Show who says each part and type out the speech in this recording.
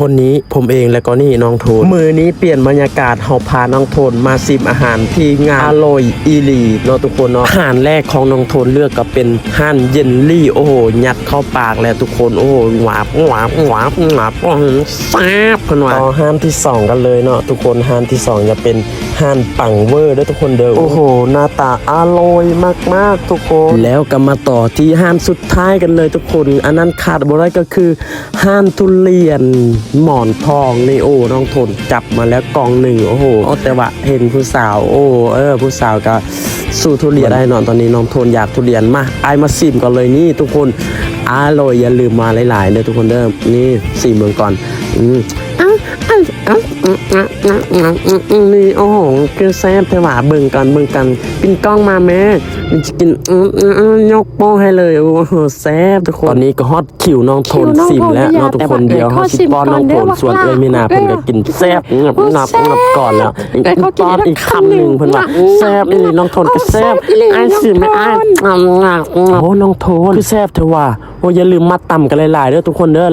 Speaker 1: คนนี้ผมเองและก็นี่น้องโทน มือนี้เปลี่ยนบรรยากาศเฮาพาน้องโทนมาซิมอาหารที่งานอร่อยอีหลีเนาะทุกคนเนาะอาหารแรกของน้องโทนเลือกก็เป็นห่านเยนลี่โอ้โหยัดเข้าปากแล้วทุกคนโอ้โหหวาบหวาบหวาบหวาบแซ่บขนว่าต่อห่านที่สองกันเลยเนาะทุกคนห่านที่สองจะเป็นานปังเวอร์เด้อทุกคนเด้อโอ้โห หน้าตาอร่อยมากๆทุกคน แล้วก็มาต่อที่ห่านสุดท้ายกันเลยทุกคน อันนั้นขาดบ่ได้ก็คือห่านทุเรียนหมอนทองนี่โอ้น้องทนจับมาแล้วกล่องหนึ่งโอ้โหเอาแต่ว่าเห็นผู้สาว โอ้เออผู้สาวก็สู้ทุเรียนได้เนอนตอนนี้น้องทนอยากทุเรียนมาไอายมาซิมก่อนเลยนี่ทุกคนอร่อยอย่าลืมมาหลายๆเลยทุกคนเด้อนี่ซิมเมืองก่อนอืม อ้าวอ้าวอ้าวอืมอืมอืมอืมอืมอืมนี่โอ้โหคือแซ่บแต่ว่าเบิ่งกันเบิ่งกันปินกล้องมาแม่มันจะกินอืมอืมอืมยกโป้ให้เลยโอ้โหแซ่บทุกคนตอนนี้ก็ฮอตคิวน้องทนซิมแล้วเน้องทุกคนเดียวเขาสิป้อนน้องทนส่วนเอ้ยไม่นาเพิ่นก็กินแซ่บงับงับงับก่อนแล้วป้อนอีกคำหนึ่งเพิ่นว่าแซ่บอีหลีน้องทนก็แซ่บไอ้ายสิไม่ไอ้ายงับงับงับโอ้น้องทนคือแซ่บเถอะว่าโอ้อย่าลืมมาตำกันหลายๆเด้อทุกคนเด้อ